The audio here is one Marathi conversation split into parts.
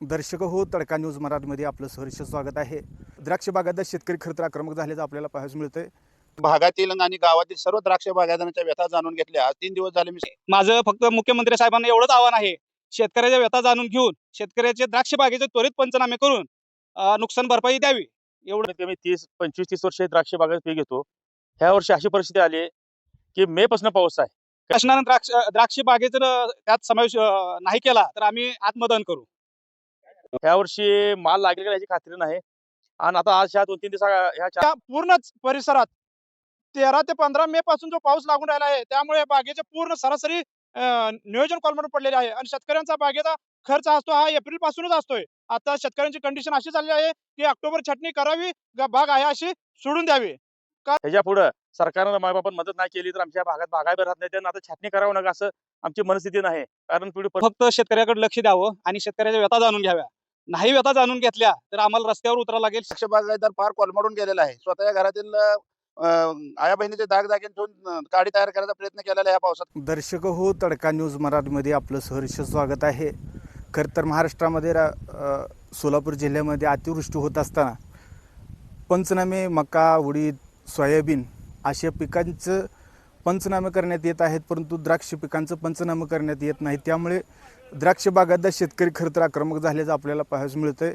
दर्शक हो तडका न्यूज मराठीमध्ये आपलं सहर्ष स्वागत आहे. द्राक्ष बागायतदार शेतकरी खरं तर आक्रमक झाल्याचं आपल्याला पाहायला मिळतंय. भागातील आणि गावातील सर्व द्राक्ष बागायतदारांच्या व्यथा जाणून घेतल्या. आज तीन दिवस झाले मी माझं फक्त मुख्यमंत्री साहेबांना एवढंच आव्हान आहे. शेतकऱ्याच्या व्यथा जाणून घेऊन शेतकऱ्याचे द्राक्ष बागेचे त्वरित पंचनामे करून नुकसान भरपाई द्यावी. एवढं कमी तीस पंचवीस तीस वर्ष द्राक्ष बागायत पीक घेतो. ह्या वर्षी अशी परिस्थिती आली की मे पासून पाऊस आहे. शासनानं द्राक्ष द्राक्ष बागेचं त्यात समावेश नाही केला तर आम्ही आत्मदहन करू. ह्या वर्षी माल लागेल का याची खात्री नाही. आणि आता आज ह्या दोन तीन दिवसा पूर्णच परिसरात तेरा ते पंधरा मे पासून जो पाऊस लागून राहिला आहे त्यामुळे बागेचे पूर्ण सरासरी नियोजन कोलमडून पडलेले आहे. आणि शेतकऱ्यांचा बागेचा खर्च असतो हा एप्रिल पासूनच असतोय. आता शेतकऱ्यांची कंडिशन अशी झालेली आहे की ऑक्टोबर छटणी करावी बाग आहे अशी सोडून द्यावी. ह्याच्या पुढं सरकारनं मायबापान मदत नाही केली तर आमच्या भागात बागायला राहत नाही. त्यांना आता छाटणी करावं नका असं आमची मनस्थिती नाही. कारण पुढे फक्त शेतकऱ्याकडे लक्ष द्यावं आणि शेतकऱ्याच्या व्यथा जाणून घ्याव्या. नाही व्यथा जाणून घेतल्या तर आम्हाला रस्त्यावर उतरावं लागेल. बागायतदार फार कोलमडून गेलेला आहे. स्वतःच्या घरातील आया बहिणीचे दाग दागिने ठेवून काडी तयार करायचा प्रयत्न केलेला आहे या पावसात. दर्शक हो तडका न्यूज मराठीमध्ये आपलं सहर्ष स्वागत आहे. खरं तर महाराष्ट्रामध्ये सोलापूर जिल्ह्यामध्ये अतिवृष्टी होत असताना पंचनामे मका उडीद सोयाबीन अशा पिकांचं पंचनामे करण्यात येत आहेत परंतु द्राक्ष पिकांचं पंचनामे करण्यात येत नाही. त्यामुळे द्राक्ष बागायतदार शेतकरी खरं तर आक्रमक झाल्याचं आपल्याला पाहायला मिळतंय.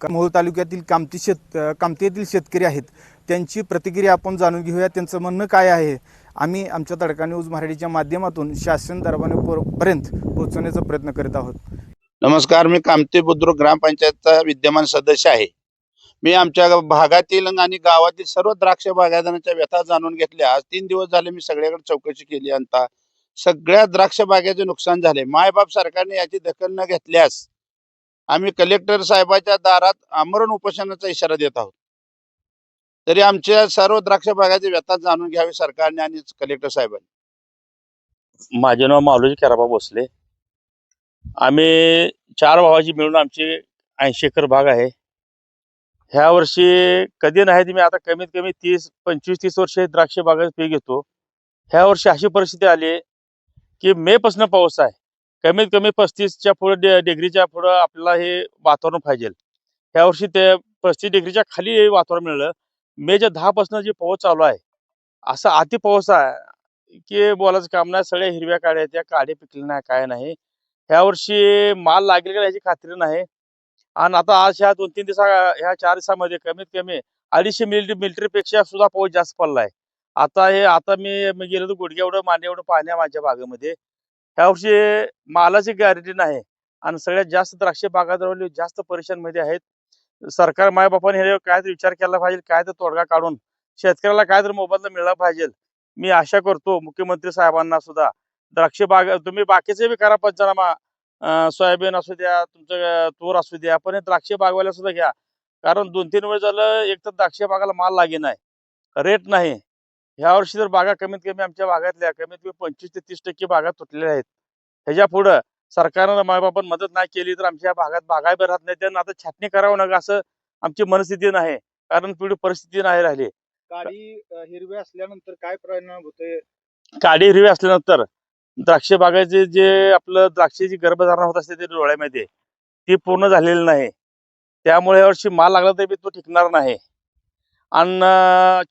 का- मोहोळ तालुक्यातील कामती शेत अ, कामती येथील शेतकरी आहेत. त्यांची प्रतिक्रिया आपण जाणून घेऊया. त्यांचं म्हणणं काय आहे? आम्ही आमच्या तडका न्यूज मराठीच्या माध्यमातून शासन दरबाने पर्यंत पोहोचवण्याचा प्रयत्न करीत आहोत. नमस्कार मी कामती बुद्रुक ग्रामपंचायतचा विद्यमान सदस्य आहे. मी आमच्या भागातील आणि गावातील सर्व द्राक्ष बागायतदारांच्या व्यथा जाणून घेतल्या. आज तीन दिवस झाले मी सगळ्याकडे चौकशी केली. अंता सगळ्या द्राक्ष बागेचे नुकसान झाले. मायबाप सरकारने याची दखल न घेतल्यास आम्ही कलेक्टर साहेबाच्या दारात आमरण उपोषणाचा इशारा देत आहोत. तरी आमच्या सर्व द्राक्ष बागाची व्यथा जाणून घ्यावी सरकारने आणि कलेक्टर साहेबांनी. माझे नाव मालोजी केराबा भोसले. आम्ही चार भावाची मिळून आमची ऐंशी एकर भाग आहे. ह्या वर्षी कधी नाही मी आता कमीत कमी तीस पंचवीस तीस वर्ष द्राक्ष बागायत पीक घेतो. ह्या वर्षी अशी परिस्थिती आली की मे पासून पाऊस आहे. कमीत कमी पस्तीसच्या पुढे डिग्रीच्या पुढं आपल्याला हे वातावरण पाहिजे. ह्या वर्षी ते पस्तीस डिग्रीच्या खाली वातावरण मिळालं. मेच्या दहा पासून जे पाऊस चालू आहे असा अति पाऊस आहे की बोलायचं काम नाही. सगळ्या हिरव्या काड्या त्या काडे पिकले नाही काय नाही. ह्या वर्षी माल लागेल का याची खात्री नाही. आणि आता आज ह्या दोन तीन दिवसा ह्या चार दिवसामध्ये कमीत कमी अडीचशे मिलिटरी मिलिटरीपेक्षा सुद्धा पाऊस जास्त पडलाय. आता हे आता मी मी गेलो तर गुडघ्या एवढं मांडे एवढं पाणी आहे माझ्या बागेमध्ये. ह्या वर्षी मालाची गॅरंटी नाही आणि सगळ्यात जास्त द्राक्ष बागायतदार जास्त परेशानमध्ये आहेत. सरकार मायबापाने हे काय तर विचार केला पाहिजे काय तर तोडगा काढून शेतकऱ्याला काय तर मोबदला मिळाला पाहिजे. मी आशा करतो मुख्यमंत्री साहेबांना सुद्धा द्राक्ष बाग तुम्ही बाकीचे बी करा पंचनामा. सोयाबीन असू द्या तुमचं तूर असू द्या पण हे द्राक्ष बागवायला सुद्धा घ्या. कारण दोन तीन वेळ झालं एक तर द्राक्ष बागाला माल लागे नाही रेट नाही. ह्या वर्षी जर बागा कमीत कमी आमच्या भागातल्या कमीत कमी पंचवीस ते तीस टक्के बागा तुटलेल्या आहेत. ह्याच्या पुढं सरकारनं मायबापान मदत नाही केली तर आमच्या भागात बागाय राहत नाही. त्यांना आता छाटणी करावं नका असं आमची मनस्थिती नाही. कारण पुढे परिस्थिती नाही राहिली. गाडी हिरवी असल्यानंतर काय परिणाम होतोय? काडी हिरवी असल्यानंतर द्राक्ष बागाचे जे आपलं द्राक्षाची गर्भधारणा होत असते ते डोळ्यामध्ये ती पूर्ण झालेली नाही. त्यामुळे यावर्षी माल लागला तरी तो टिकणार नाही. आणि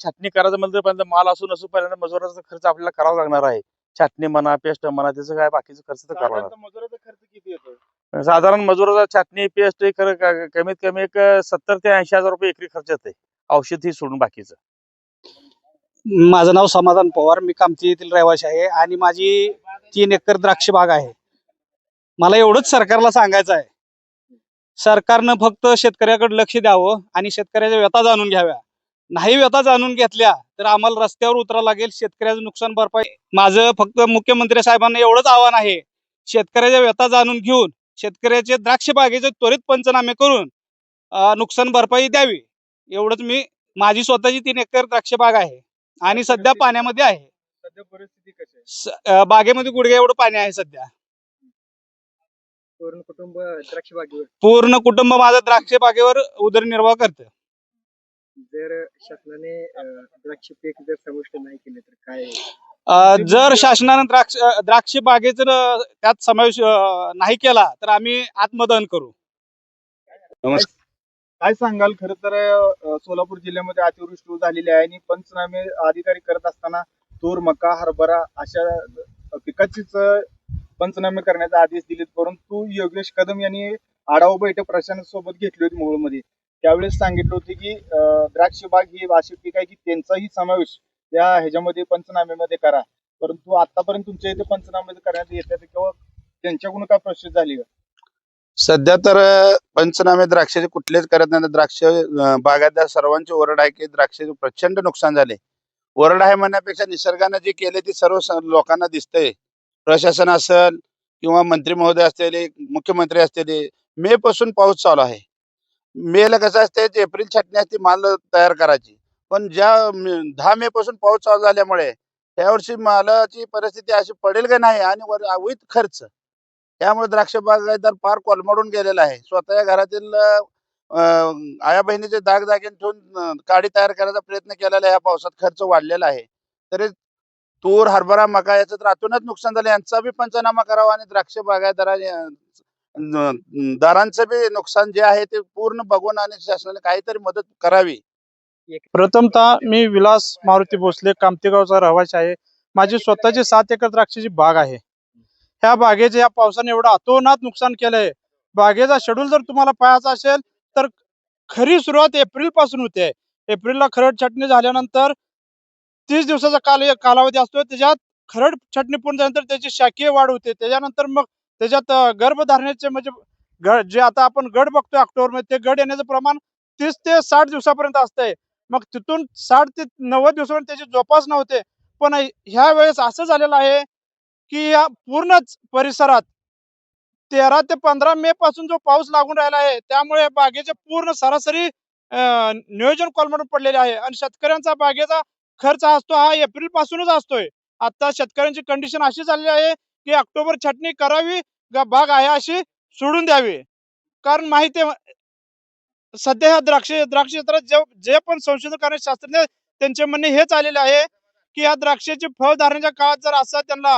छाटणी करायचं म्हणलं तर पहिल्यांदा माल असून नसून पहिल्यांदा मजुराचा खर्च आपल्याला करावा लागणार आहे. छाटणी म्हणा पेस्ट म्हणा त्याचं काय बाकीचं खर्च तर करावा लागणार. मजुराचा खर्च किती येतो साधारण मजुराचा छाटणी पेस्ट हे कमीत कमी एक सत्तर ते ऐंशी हजार रुपये एकरी खर्च येते औषध ही सोडून बाकीचं. माझं नाव समाधान पवार मी कामती येथील रहिवासी आहे आणि माझी तीन एकर द्राक्ष बाग आहे. मला एवढंच सरकारला सांगायचं आहे. सरकारनं फक्त शेतकऱ्याकडे लक्ष द्यावं आणि शेतकऱ्याच्या व्यथा जाणून घ्याव्या. नाही व्यथा जाणून घेतल्या तर आम्हाला रस्त्यावर उतरावं लागेल. शेतकऱ्याचं नुकसान भरपाई. माझं फक्त मुख्यमंत्री साहेबांना एवढंच आव्हान आहे. शेतकऱ्याच्या व्यथा जाणून घेऊन शेतकऱ्याचे द्राक्ष बागेचे त्वरित पंचनामे करून नुकसान भरपाई द्यावी. एवढंच मी माझी स्वतःची तीन एकर द्राक्ष बाग आहे आणि सध्या पाण्यामध्ये आहे. सध्या परिस्थिती कशी बागेमध्ये गुडघ्या एवढं पाणी आहे सध्या. पूर्ण कुटुंब द्राक्ष बागेवर? पूर्ण कुटुंब माझं द्राक्ष बागेवर उदरनिर्वाह करतं. जर शासनाने द्राक्ष पीक जर समाविष्ट नाही केले तर काय? जर शासनानं द्राक्ष द्राक्ष बागेचं जर त्यात समावेश अं, नाही केला तर आम्ही आत्मदहन करू. नमस्कार. काय सांगाल? खरं तर अ, सोलापूर जिल्ह्यामध्ये अतिवृष्टी झालेली आहे आणि पंचनामे अधिकारी करत असताना तूर मका हरभरा अशा पिकाचीच अ, पंचनामे करण्याचे आदेश दिलेत. परंतु योगेश कदम यांनी आढावा बैठक प्रशासनासोबत घेतली होती मोहोळमध्ये. त्यावेळेस सांगितलं होतं की द्राक्ष बाग ही अशी पीक आहे की त्यांचाही समावेश या ह्याच्यामध्ये पंचनाम्यामध्ये करा. परंतु आतापर्यंत तुमच्या इथे पंचनामे करण्यात येतात किंवा त्यांच्याकडून काय प्रोसेस झाली? का सध्या तर पंचनामे द्राक्षाचे कुठलेच करत नाही. द्राक्ष अ, बागायतदार सर्वांची ओरड आहे की द्राक्षाचे प्रचंड नुकसान झाले. ओरड आहे म्हणण्यापेक्षा निसर्गानं जे केले ते सर्व लोकांना दिसतंय. प्रशासन असेल किंवा मंत्री महोदय असतील मुख्यमंत्री असतील मे पासून पाऊस चालू आहे. मेला कसं असते एप्रिल छटणी असते माल तयार करायची. पण ज्या दहा मे पासून पाऊस चालू झाल्यामुळे यावर्षी मालाची परिस्थिती अशी पडेल का नाही आणि वर विथ खर्च. त्यामुळे द्राक्ष बागायतदार फार कोलमडून गेलेला आहे. स्वतःच्या घरातील आया बहिणीचे दाग दागिन ठेवून काडी तयार करायचा प्रयत्न केलेला आहे. या पावसात खर्च वाढलेला आहे. तरी तूर हरभरा मका याचं तर आतूनच नुकसान झालं. यांचा बी पंचनामा करावा आणि द्राक्ष बागायतदारा दारांचं बी नुकसान जे आहे ते पूर्ण बघून आणि शासनाने काहीतरी मदत करावी. प्रथमतः मी विलास मारुती भोसले कामतेगावचा रहिवासी आहे. माझी स्वतःची सात एकर द्राक्षाची बाग आहे. ह्या बागेचे या पावसाने एवढं अतोनात नुकसान केलंय. बागेचा शेड्यूल जर तुम्हाला पाहायचा असेल तर खरी सुरुवात एप्रिलपासून होते. एप्रिलला खरड छाटणी झाल्यानंतर तीस दिवसाचा काल कालावधी असतो त्याच्यात खरड छाटणी पूर्ण झाल्यानंतर त्याची शाकीय वाढ होते. त्याच्यानंतर मग त्याच्यात गर्भधारणेचे म्हणजे जे आता आपण गड बघतोय ऑक्टोबरमध्ये ते गड येण्याचं प्रमाण तीस ते साठ दिवसापर्यंत असतंय. मग तिथून साठ ते नव्वद दिवसापर्यंत त्याची जोपासना होते पण ह्या वेळेस असं झालेलं आहे की या पूर्णच परिसरात तेरा ते पंधरा मे पासून जो पाऊस लागून राहिला आहे त्यामुळे बागेचे पूर्ण सरासरी नियोजन कोलमडून पडलेले आहे. आणि शेतकऱ्यांचा बागेचा खर्च असतो हा एप्रिल पासूनच असतोय. आता शेतकऱ्यांची कंडिशन अशी झालेली आहे की ऑक्टोबर छाटणी करावी बाग आहे अशी सोडून द्यावी? कारण माहिती आहे सध्या ह्या द्राक्ष द्राक्ष क्षेत्रात जे जे पण संशोधन करणारे शास्त्रज्ञ त्यांचे म्हणणे हेच आलेले आहे की या द्राक्षाची फळ धारण्याच्या काळात जर असा त्यांना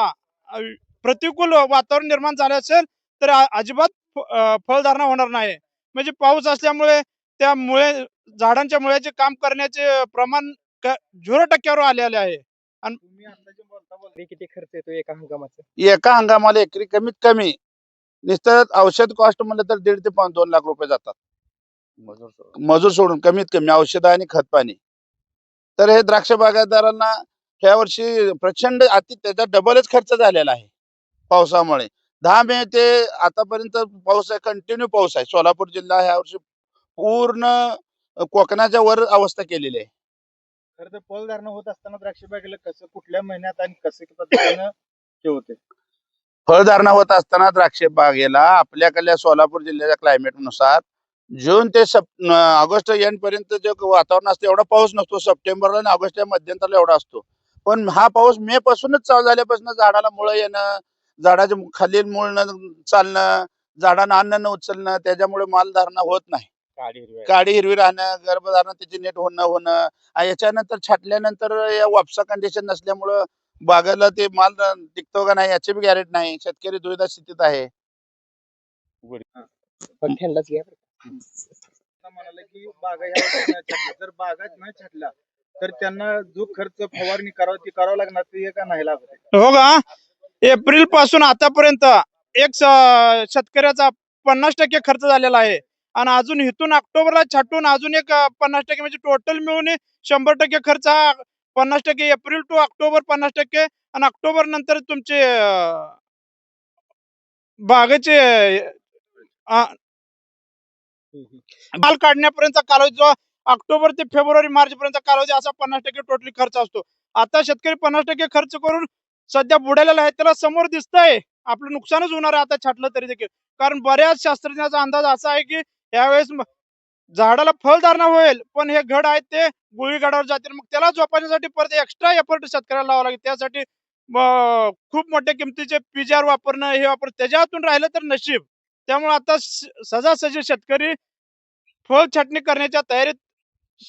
प्रतिकूल वातावरण निर्माण झाले असेल तर अजिबात फळधारणा होणार नाही. म्हणजे पाऊस असल्यामुळे त्या मुळे झाडांच्या मुळ्याचे काम करण्याचे प्रमाण झिरो टक्क्यावर आलेले आहे. आणि किती खर्च येतो एका हंगामाचा? एका हंगामाला एकरी कमीत कमी नुसतं औषध कॉस्ट म्हणलं तर दीड ते पाच दोन लाख रुपये जातात. मजूर सोडून. कमीत कमी औषध आणि खत पाणी. तर हे द्राक्ष बागायतदारांना ह्या वर्षी प्रचंड अति त्याचा डबलच खर्च झालेला आहे पावसामुळे. दहा मे ते आतापर्यंत पाऊस आहे कंटिन्यू पाऊस आहे. सोलापूर जिल्हा ह्या वर्षी पूर्ण कोकणाच्या वर अवस्था केलेली आहे. खरं तर फळधारणा होत असताना द्राक्ष बागेला कसं कुठल्या महिन्यात आणि कसं पद्धतीनं हे होते? फळधारणा होत असताना द्राक्ष बागेला आपल्याकडल्या सोलापूर जिल्ह्याच्या क्लायमेटनुसार जून ते सप ऑगस्ट एंड पर्यंत जे वातावरण असतं एवढा पाऊस नसतो. सप्टेंबरला आणि ऑगस्टच्या मध्यंतरला एवढा असतो. पण हा पाऊस मे पासूनच चालू झाल्यापासून झाडाला मुळं येणं झाडाच्या खालील मुळणं न चालणं झाडांना अन्न न उचलणं त्याच्यामुळे मालधारणा होत नाही. काडी हिरवी राहणं गर्भधारणा त्याची नीट होणं होणं. आणि याच्यानंतर छाटल्यानंतर या वापसा कंडिशन नसल्यामुळं बागाला ते माल टिकतो का नाही याची बी गॅरेंटी नाही. शेतकरी दुविधा स्थितीत आहे. पण त्यांनाच घ्या आता म्हणाले की बागा ह्या वर्षी नाही छाटल्या. जर बागाच नाही छाटला तर त्यांना जो खर्च फवारणी करावी ती करावं लागणार ते का नाही लागत? हो का? एप्रिलपासून आतापर्यंत एक स- शेतकऱ्याचा पन्नास टक्के खर्च झालेला आहे. आणि अजून इथून ऑक्टोबरला छाटून अजून एक पन्नास टक्के म्हणजे टोटल मिळून शंभर टक्के खर्च हा पन्नास टक्के एप्रिल टू ऑक्टोबर पन्नास टक्के आणि ऑक्टोबर नंतर तुमचे बागेचे माल काढण्यापर्यंतचा कालावधी जो ऑक्टोबर ते फेब्रुवारी मार्च पर्यंत कालावधी असा पन्नास टक्के टोटली खर्च असतो. आता शेतकरी पन्नास टक्के खर्च करून सध्या बुडालेला आहे त्याला समोर दिसतंय. आपलं नुकसानच होणार आहे आता छाटलं तरी देखील. कारण बऱ्याच शास्त्रज्ञाचा अंदाज असा आहे की यावेळेस म- झाडाला फळधारणा होईल पण हे घड आहेत ते गुळी गडावर जातील. मग त्याला जोपासण्यासाठी परत एक्स्ट्रा एफर्ट शेतकऱ्याला लावावं लागेल. त्यासाठी खूप मोठ्या किमतीचे पिजार वापरणं हे वापर त्याच्यातून राहिलं तर नशीब. त्यामुळे आता स- सहजासहजी शेतकरी फळ छाटणी करण्याच्या तयारीत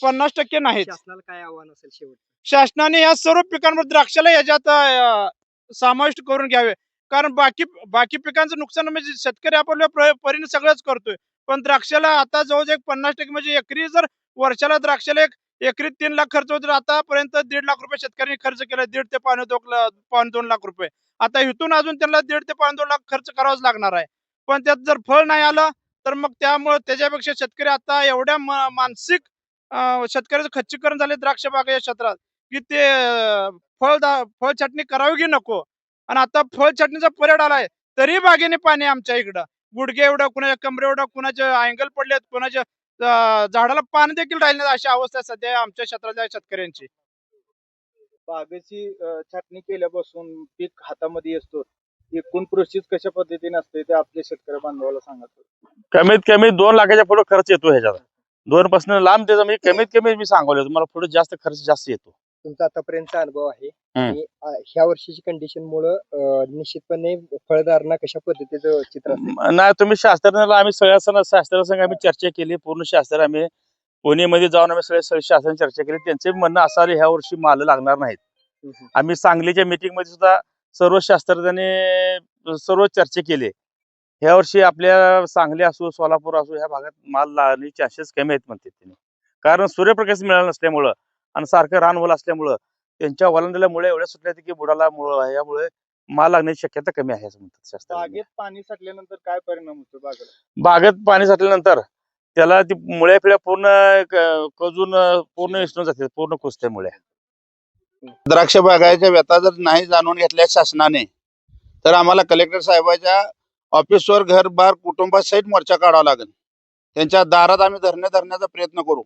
पन्नास टक्के नाहीत. शासनाला काय आव्हान असेल शेवट शासनाने या सर्व पिकांवर द्राक्षाला याच्यात समाविष्ट करून घ्यावे. कारण बाकी बाकी पिकांचं नुकसान म्हणजे शेतकरी आपल्या प्र- परीने सगळंच करतोय. पण द्राक्षाला आता जवळ एक पन्नास टक्के म्हणजे एकरी जर वर्षाला द्राक्षाला एक एकरी तीन लाख खर्च होतो आतापर्यंत दीड लाख रुपये शेतकऱ्यांनी खर्च केला दीड ते पावणे दोन पावणे दोन लाख रुपये. आता इथून अजून त्यांना दीड ते पावणे दोन लाख खर्च करावाच लागणार आहे. पण त्यात जर फळ नाही आलं तर मग त्यामुळे त्याच्यापेक्षा शेतकरी आता एवढ्या मानसिक शेतकऱ्याचं खच्चीकरण झाले द्राक्ष बागा क्षेत्रात की ते फळ फळ छाटणी करावी की नको? आणि आता फळ छाटणीचा परेड आलाय तरी बागेने पाणी आमच्या इकडं. गुडघे एवढं कुणाच्या कमरे एवढं कुणाचे अँगल पडलेत कुणाच्या झाडाला पाणी देखील राहिले नाही अशी अवस्था सध्या आमच्या क्षेत्रातल्या शेतकऱ्यांची. बागेची छाटणी केल्यापासून पीक हातामध्ये येतो. एकूण प्रोसेस कशा पद्धतीने असते ते आपल्या शेतकरी बांधवाला सांगा कमीत कमी दोन लाखाच्या पुढे खर्च येतो ह्याच्यात. दोन पासून लांब त्याचा म्हणजे कमीत कमी मी सांगवलं तुम्हाला पुढे जास्त खर्च जास्त येतो. तुमचा आतापर्यंतचा अनुभव आहे. हम्म. आणि अं, ह्या वर्षीची कंडिशन मुळे निश्चितपणे फळधारणा कशा पद्धतीचं चित्र असेल? नाही तुम्ही शास्त्रज्ञाला आम्ही सगळ्या सण आम्ही चर्चा केली. पूर्ण शास्त्र आम्ही पुणेमध्ये जाऊन आम्ही सगळे सगळे शास्त्राने चर्चा केली. त्यांचे म्हणणं असं आले ह्या वर्षी माल लागणार नाहीत. आम्ही सांगलीच्या मीटिंगमध्ये सुद्धा सर्व शास्त्रज्ञांनी सर्व चर्चा केली. ह्या वर्षी आपल्या सांगली असो सोलापूर असो ह्या भागात माल लागण्याचे चान्सेस कमी आहेत म्हणते त्यांनी. कारण सूर्यप्रकाश मिळाला नसल्यामुळं आणि सारखं रानवल असल्यामुळं त्यांच्या वलंडल्यामुळे एवढ्या सुटल्या की बुडाला मुळे यामुळे माल लागण्याची शक्यता कमी आहे असं म्हणतात शास्त्रज्ञ. बागेत पाणी साठल्यानंतर काय परिणाम होतो बागेला? बागेत पाणी साठल्यानंतर त्याला ती मुळ्या फिळ्या पूर्ण कजून पूर्ण विष्णू जाते पूर्ण कुसत्या मुळ्या द्राक्ष बागायच्या व्यथा जर नाही जाणून घेतल्या शासनाने तर आम्हाला कलेक्टर साहेबाच्या ऑफिसवर घर बार कुटुंबासहित मोर्चा काढावा लागेल. त्यांच्या दारात आम्ही धरणे धरण्याचा प्रयत्न करू.